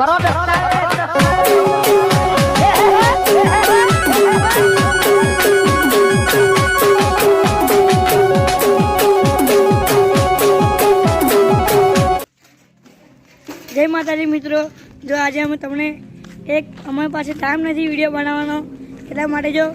જય માતાજી મિત્રો. જો આજે અમે તમને એક અમારી પાસે ટાઈમ નથી વીડિયો બનાવવાનો. એટલા માટે જો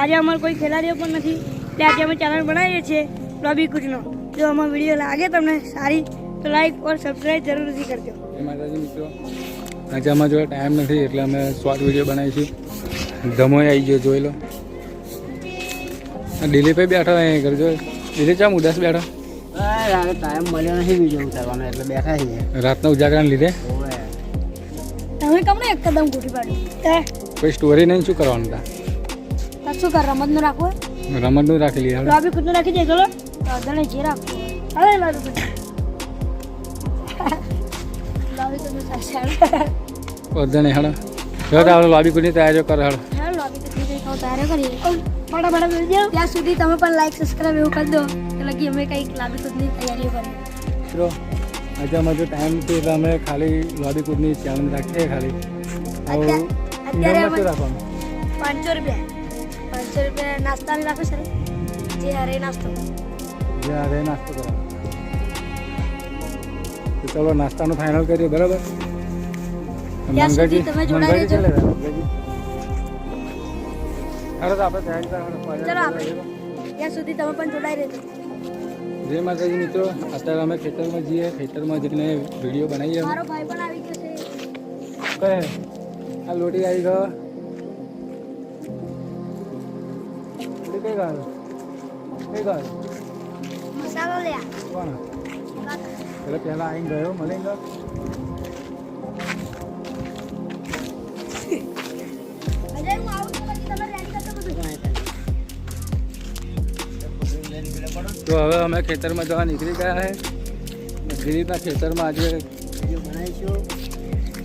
આજે અમારે કોઈ ખેલાડીઓ પણ નથી. એટલે આજે અમે ચેનલ બનાવીએ છીએ લોબી કુચનો. જો અમારો વીડિયો લાગે તમને સારી, તો લાઈક ઓર સબસ્ક્રાઈબ જરૂરથી કરજો. જય માતાજી મિત્રો. આજે અમારા જોડે ટાઈમ નથી એટલે અમે શોર્ટ વીડિયો બનાવીશું ધમોય આવી ગયો જોઈ લો. આ દિલીપે બેઠો અહીં કરજો દિલીપ ચામ ઉદાસ બેઠો. ટાઈમ મળ્યો નથી વીડિયો ઉતારવાનો એટલે બેઠા છીએ. રાતના ઉજાગરાને લીધે? તમે કમને એકદમ ગોઠી પાડ્યું? કોઈ સ્ટોરી નહીં શું કરવાનું હતા શું કર રમતનું રાખવું રમતનું રાખી લઈએ રાખી દે ચલો. જે રાખવું હવે બધા નહીં હળો જો આપણે લોબી કુની તૈયારીઓ કર હળ ત્યાં સુધી તમે પણ લાઈક સબસ્ક્રાઇબ એવું કરી દો. કે લગી અમે કંઈક લોબી કુચની તૈયારીઓ કરીએ. મિત્રો આજે અમે જો ટાઈમ છે એટલે અમે ખાલી લોબી કુદની ચેલેન્જ રાખીએ ખાલી. પાંચસો રૂપિયા. પાંચસો રૂપિયા નાસ્તાની રાખો સર જે હારે નાસ્તો. જે આ નાસ્તો તો ચલો નાસ્તાનું ફાઇનલ કરીએ બરાબર? મંગાજી? તો આપણે ચલો આપણે ત્યાં સુધી તમે પણ જોડાઈ રહેજો. જય માતાજી મિત્રો. અત્યારે અમે ખેતરમાં જઈએ ખેતરમાં જઈને વીડિયો બનાવીએ મારો ભાઈ પણ આવી ગયો છે. કહે આ લોટી આવી ગયો. કઈ ગયો કઈ ગયો મસાલો લે કોણ? એટલે પહેલા આવીને ગયો બધું તો હવે અમે ખેતરમાં જવા નીકળી ગયા છે દિલીપના ખેતરમાં આજે બનાવીશું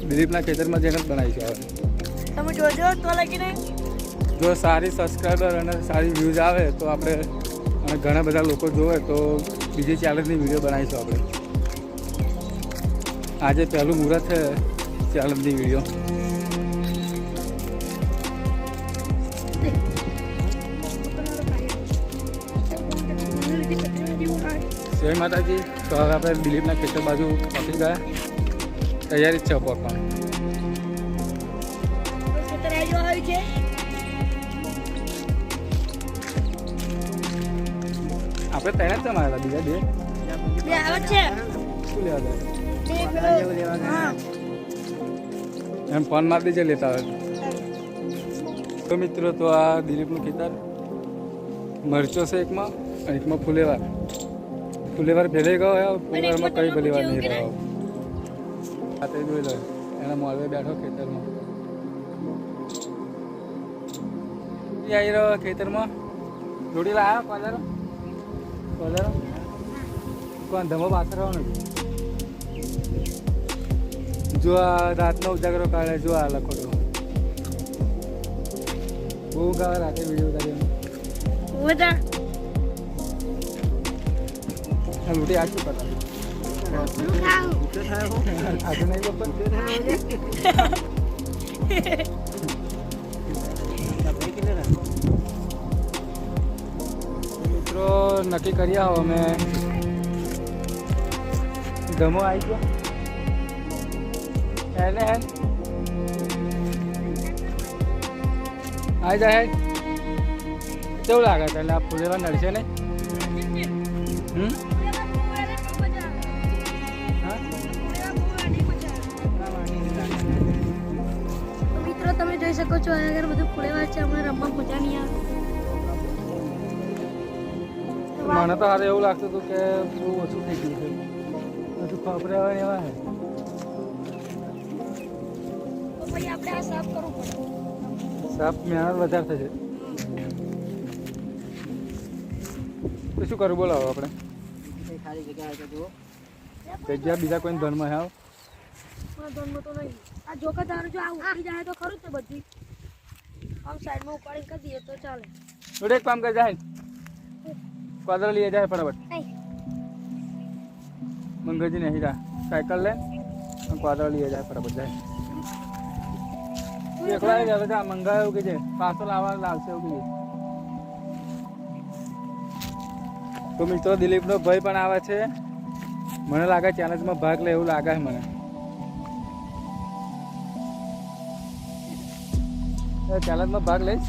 દિલીપના ખેતરમાં જઈને જ બનાવીશું હવે. તમે જોજો તો લગીને જો સારી સબસ્ક્રાઈબર અને સારી વ્યૂઝ આવે તો આપણે અને ઘણા બધા લોકો જોવે તો બીજી ચેલેન્જની વીડિયો બનાવીશું આપણે. આજે પહેલું મુહૂર્ત છે ચાલમની વીડિયો. જય માતાજી. તો હવે આપણે દિલીપના ખેતર બાજુ પહોંચી ગયા. તૈયારી જ છે આવ્યું છે આપણે તૈયાર જ મારા બીજા બે. છે. શું લેવા જાય એમ ફોન મારી દેજે લેતા હોય. તો મિત્રો તો આ દિલીપનું ખેતર મરચો છે એકમાં એકમાં ફુલેવાર. ફુલેવાર ભેલાઈ ગયો ફુલેવારમાં કઈ ભલેવાર નહીં રહ્યો આ તે જોઈ લો. એના મોડવે બેઠો ખેતરમાં. આવી રહ્યો ખેતરમાં. જોડી લાયા કોલર કોલર કોણ ધમો પાથરવાનો નથી જો આ રાતનો ઉજાગરો કાઢે જો આ લખોટો બહુ ગાવે રાતે વીડિયો ઉતાર્યો. બધા? આ લૂટી આ શું કરતા આજે નહીં બપોર. મિત્રો નક્કી કરી આવો અમે. ધમો આવી ગયો. એને હેન આવી જાય હેડ કેવું લાગે તને આ ફૂલેવા નડશે ને હમ? હા? તો મિત્રો તમે જોઈ શકો છો આગળ બધું ફૂલેવા છે અમને રમવા મજા નહીં આવે. મને તો હારે એવું લાગતું હતું કે બહુ ઓછું થઈ ગયું છે. બધું ખબર આવે એવા હે પછી આપણે આ સાફ કરવું પડે. સાપ મહેનત વધારે થશે. તો શું કરવું બોલાવો આપણે? ખાલી જગ્યા હોય તો જુઓ. જગ્યા બીજા કોઈ ધર્મ હે ધર્મ તો નહીં. આ જોકા તારું જો આ ઉતરી જાય તો ખરું જ તે બધી. આમ સાઈડમાં ઉપાડી કરી દઈએ તો ચાલે. જોડે એક કામ કરી જાય. કોદરા લઈએ જાય ફટાફટ. મંગળજી નહીં જા. સાયકલ લે અને કોદરા લઈએ જાય ફટાફટ જાય. જ હવે તો આ મંગાવે એવું કે છે? લાવવા લાવશે એવું કે તો મિત્રો, દિલીપનો ભાઈ પણ આવે છે. મને લાગે ચેલેન્જમાં ભાગ લે એવું લાગે મને. ચેલેન્જમાં ભાગ લઈશ.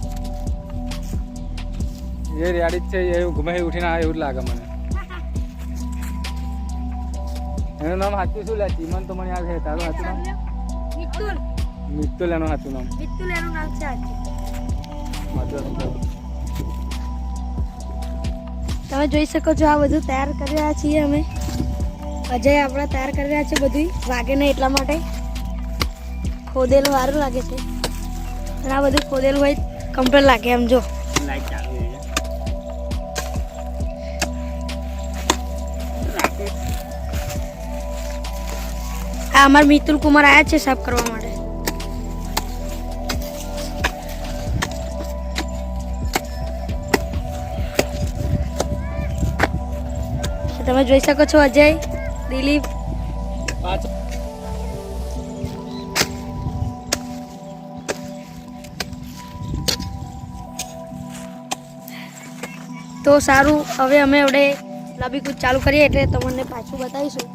એ રેડી જ છે એવું ઘુમાઈ ઉઠીને આવે એવું જ લાગે મને. એનું નામ સાચું શું લે? ચીમન તો મને યાદ છે, તારું સાચું નામ? મિત્તુલ એનું હતું નામ? મિત્તુલ એનું નામ છે. તમે જોઈ શકો છો આ બધું તૈયાર કરી રહ્યા છીએ અમે. અજય આપણે તૈયાર કરી રહ્યા છે બધું વાગે નહીં એટલા માટે. ખોદેલું સારું લાગે છે. અને આ બધું ખોદેલું હોય કમ્પ્લેટ લાગે એમ જો. લાઈટ ચાલુ આ અમારા મિતુલ કુમાર આવ્યા છે સાફ કરવા માટે. તમે જોઈ શકો છો અજય, દિલીપ. તો સારું, હવે અમે હવે લાબી કૂદ ચાલુ કરીએ એટલે તમને પાછું બતાવીશું.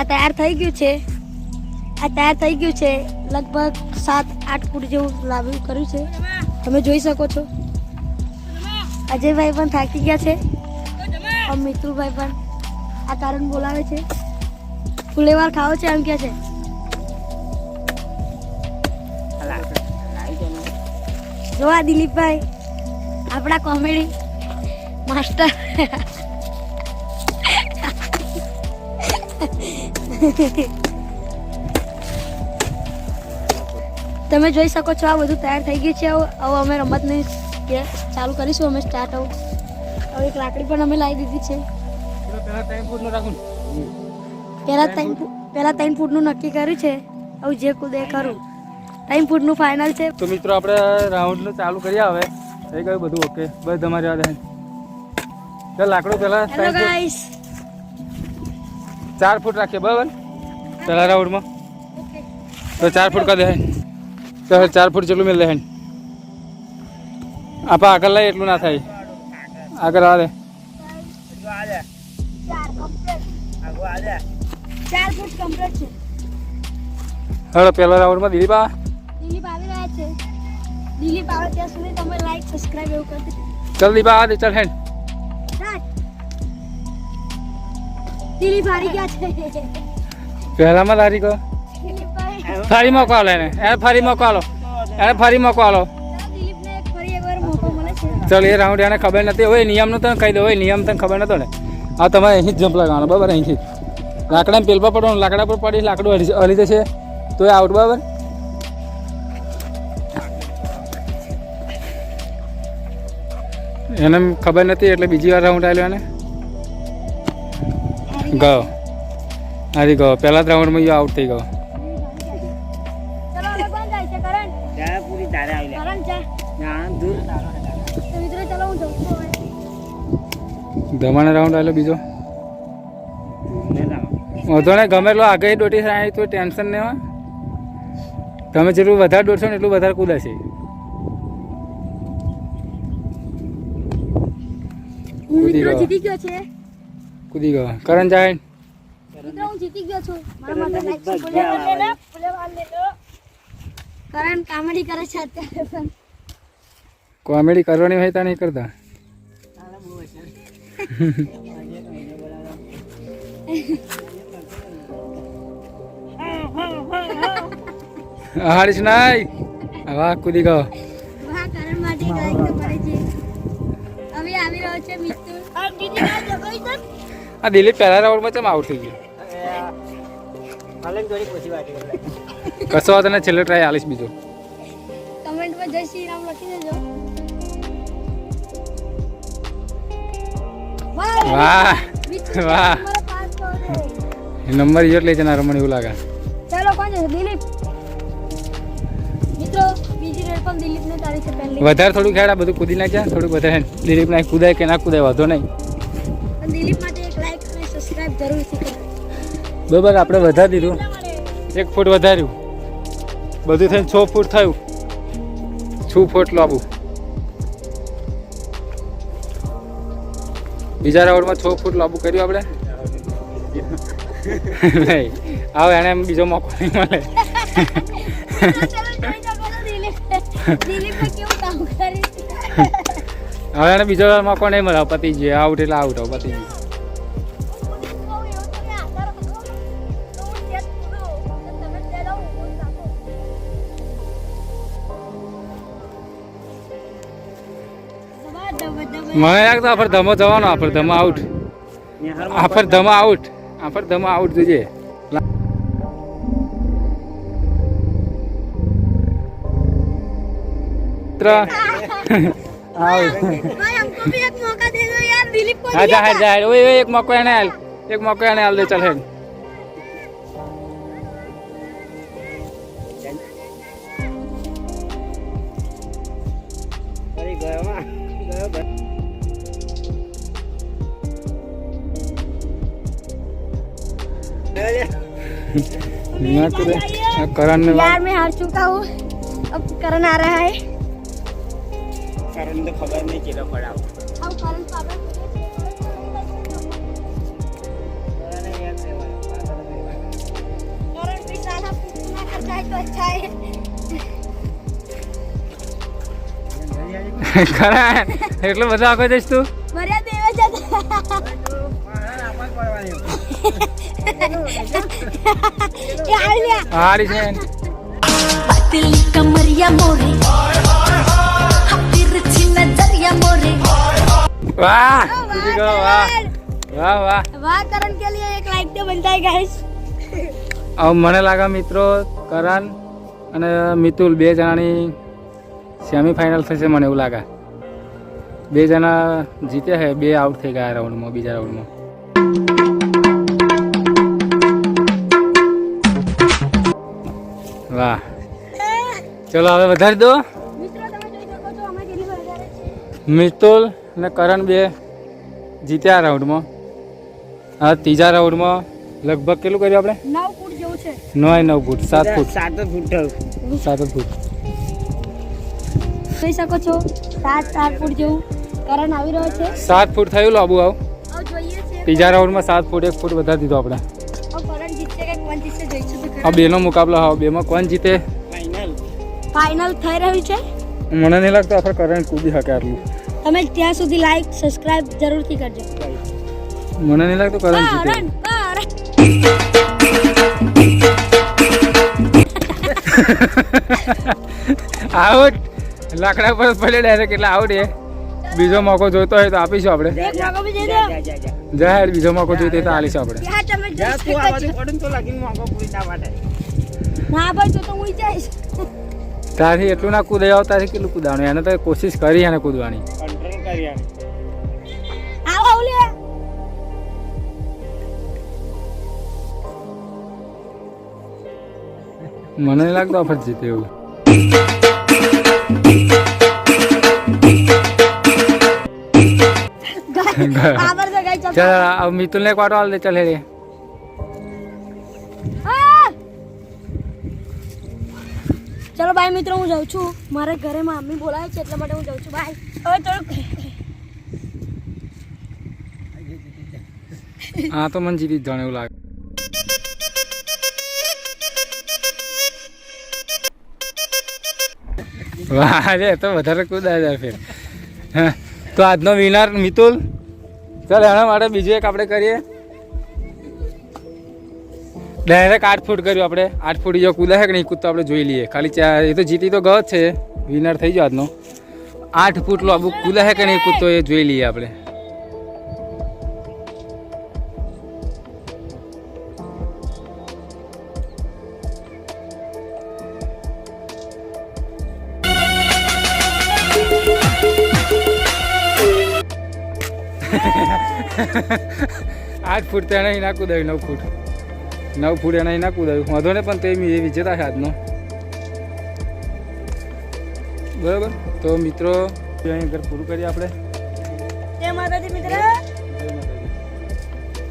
આ તૈયાર થઈ ગયું છે. આ તૈયાર થઈ ગયું છે. લગભગ સાત આઠ ફૂટ જેવું લાવ્યું કર્યું છે. તમે જોઈ શકો છો. અજયભાઈ પણ થાકી ગયા છે. મિત્રુભાઈ પણ આ કારણ બોલાવે છે. ફુલેવાર ખાવો છે એમ કે છે. લાઈટ એનો જો આ દિલીપભાઈ. આપણા કોમેડી માસ્ટર. તમે જોઈ શકો છો આ બધું તૈયાર થઈ ગયું છે. હવે અમે રમતની કે- ચાલુ કરીશું અમે સ્ટાર્ટ આવું. હવે એક લાકડી પણ અમે લાવી દીધી છે. ટાઈમ પહેલા ત્રણ પહેલા ત્રણ ફૂટનું નક્કી કર્યું છે. હવે જે કુદે કરું ત્રણ ફૂટનું ફાઇનલ છે. તો મિત્રો આપણે રાઉન્ડનું ચાલુ કરીએ હવે. થઈ ગયું બધું ઓકે બસ તમારી વાત ચાલ લાકડું પેલા હેલો ગાઈસ ચાર ફૂટ રાખીએ બરાબર? પેલા રાઉન્ડમાં. તો ચાર ફૂટ કરી દે તો ચાર ફૂટ જેટલું મેળ દે આપણે આગળ લઈએ એટલું ના થાય. આગળ આવે હવે પેલા રાઉન્ડમાં દિલીપ આ. દિલીપ આવી રહ્યા છે. દિલીપ આવે ત્યાં સુધી તમે લાઈક સબસ્ક્રાઇબ એવું કરી ચાલ દીપા આ દે ચાલ હેન્ડ ગયા છે. પહેલામાં કહો દિલીપભાઈ ફરી મોકો આલો એને એને ફરી મોકો આલો એને ફરી મોકો આલો ચાલો એ રાઉન્ડ એને ખબર નથી. હોય નિયમનું તને કહી દો હોય નિયમ તને ખબર નતો ને. આ તમારે અહીં જ જમ્પ લગાવવાનો બરાબર? અહીંથી. લાકડા પેલ પર પડવાનું લાકડા પર પડી લાકડું હલી જશે. તો એ આઉટ બરાબર? એને ખબર નથી એટલે બીજી વાર રાઉન્ડ આવ્યો એને. ગયો. અરે ગયો. પહેલા જ રાઉન્ડમાં યો આઉટ થઈ ગયો. ધમાનો રાઉન્ડ આવેલો બીજો? વધો ને ગમે એટલો આગળ દોટી થાય તો ટેન્શન નહીં હોય તમે જેટલું વધારે દોડશો ને એટલું વધારે કૂદાશે હું કૂદી ગયો. જીતી ગયો છે. કૂદી ગયો કરણ જાય હું જીતી ગયો છું કરણ કામેડી કરે છે અત્યારે પણ. કોમેડી કરવાની હોય તો નહીં કરતા? હારીશ નાય વાહ કૂદી ગયો વાહ કરણ માટે આ દિલીપ પહેલા રાઉન્ડમાં ચમ આઉટ થઈ ગયો? કશો વાંધો નહીં છેલ્લો ટ્રાય આલીશ બીજો. કમેન્ટમાં જય શ્રી રામ લખી દેજો. વાહ વાહ. નંબર યો લઈ જનાર મને એવું લાગે. ચાલો કોણ છે? દિલીપ. મિત્રો બીજી રેડ પણ દિલીપ ને તારી છે પહેલી. વધારે થોડું ખેડા બધું કૂદી નાખ્યા. થોડું વધારે દિલીપ ના કૂદાય કે ના કૂદાય વાંધો નહીં. દિલીપ માટે બરાબર આપણે વધારી દીધું એક ફૂટ વધાર્યું બધું થઈને છ ફૂટ થયું છ ફૂટ લાંબુ બીજા રાઉન્ડમાં છ ફૂટ લાંબુ કર્યું આપણે નહીં એને એમ બીજો મોકો નહીં મળે હવે એને બીજો મોકો નહીં મળે હવે પતી ગયો આઉટ એટલે આઉટ હવે મને લાગતો આફર ધમો જવાનો આફર ધમો આઉટ આફર ધમો આઉટ આફર ધમો આઉટ જોઈએ હા જાહેર જાહેર. ઓય એક મોકો એને હાલ એક મોકો એને હાલ દે ચાલ હેડ. ગયો લે. ના કુદે આ કરણ ને यार मैं हार चुका हूँ अब करण आ रहा है કારણ તો ખબર નહીં ચેલો પડાવ अब करण पापा करण भी साला पूछना करता है तो अच्छा है કરણ એટલો બધો આખો જઈશ તું मर्यादा देवे जाता क्या लिया હારી મને લાગે મિત્રો કરણ અને મિતુલ બે જણાની સેમીફાઈનલ થશે મને એવું લાગે. બે જણા જીત્યા હે બે આઉટ થઈ ગયા રાઉન્ડમાં બીજા રાઉન્ડમાં વાહ. ચલો હવે વધારી દો. મિત્રો તમે જોઈ શકો છો અમે કેટલી વધારે છે. મિતુલ અને કરણ બે જીત્યા રાઉન્ડમાં. હા ત્રીજા રાઉન્ડમાં લગભગ કેટલું કર્યું આપણે? નવ ફૂટ જેવું છે. નવ નવ ફૂટ સાત ફૂટ. સાત ફૂટ સાત ફૂટ. જોઈ શકો છો સાત સાત ફૂટ જેવું કરણ આવી રહ્યો છે. સાત ફૂટ થયું લાબુ આવ હવે જોઈએ છે. ત્રીજા રાઉન્ડમાં સાત ફૂટ એક ફૂટ વધારી દીધો આપણે. આ બેનો મુકાબલો હા બેમાં કોણ જીતે? ફાઇનલ ફાઇનલ થઈ રહ્યું છે? મને નહીં લાગતું આપણે કરણ કૂદી શકે આટલું. તમે ત્યાં સુધી લાઈક સબસ્ક્રાઇબ જરૂરથી કરજો. મને નહીં લાગતું કરંટ જીતે. આઉટ લાકડા પર પડે ડાયરેક્ટ એટલે આઉટ એ. બીજો મોકો જોઈતો હોય તો આપીશું આપણે. એક મોકો બી દે. જા દો જા જા. જા જાહેર બીજો મોકો જોઈતો હોય તો આલીશું આપણે. ત્યાં તમે જા જોઈ તું આ શકો બાજુ છો. પડે ને તો લાગીને મોકો પૂરી થવા માટે ના ભાઈ તો તો હું જઈશ તારથી એટલું ના કૂદાય આવ તારી કેટલું કૂદવાનું એને તો કોશિશ કરી એને કૂદવાની. મને લાગતો લાગતું આપણે જીતે એવું. આબર अब मितुल ने ચાલ वाले મિતુલ ને ક્વાટો હાલ દે ચાલ બાય મિત્રો હું જાઉં છું. મારે ઘરે મમ્મી બોલાવે છે એટલા માટે હું જાઉં છું. બાય. હવે થોડુંક હા તો મને જીતી જાણે એવું લાગે. વાહ રે તો વધારે કુદાય ફેર. હા, તો આજનો વિનર મિતુલ? ચાલ, એના માટે બીજું એક આપણે કરીએ. ડાયરેક્ટ આઠ ફૂટ કર્યું આપણે. આઠ ફૂટ જો કૂદાય કે નહીં, કૂદતો આપણે જોઈ લઈએ. ખાલી ચાર એ તો જીતી તો ગયો જ છે. વિનર થઈ ગયો આજનો. આઠ ફૂટ લાંબુ કૂદાય કે નહીં, કૂદતો એ જોઈ લઈએ આપણે. આઠ ફૂટ તો એને નાખું દઉં નવ ફૂટ. નવ ફૂટ એને નાખું દઉં વાંધો ને પણ તે એ વિજેતા છે આજનો બરાબર? તો મિત્રો અહીં ઘર પૂરું કરીએ આપણે. જય માતાજી મિત્ર.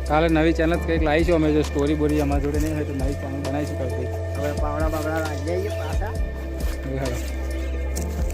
કાલે નવી ચેનલ કંઈક લાવીશું અમે જો સ્ટોરી બોરી અમારા જોડે નહીં હોય તો નવી ચેનલ બનાવીશું કંઈક. હવે પાવડા બાવડા જઈએ પાછા.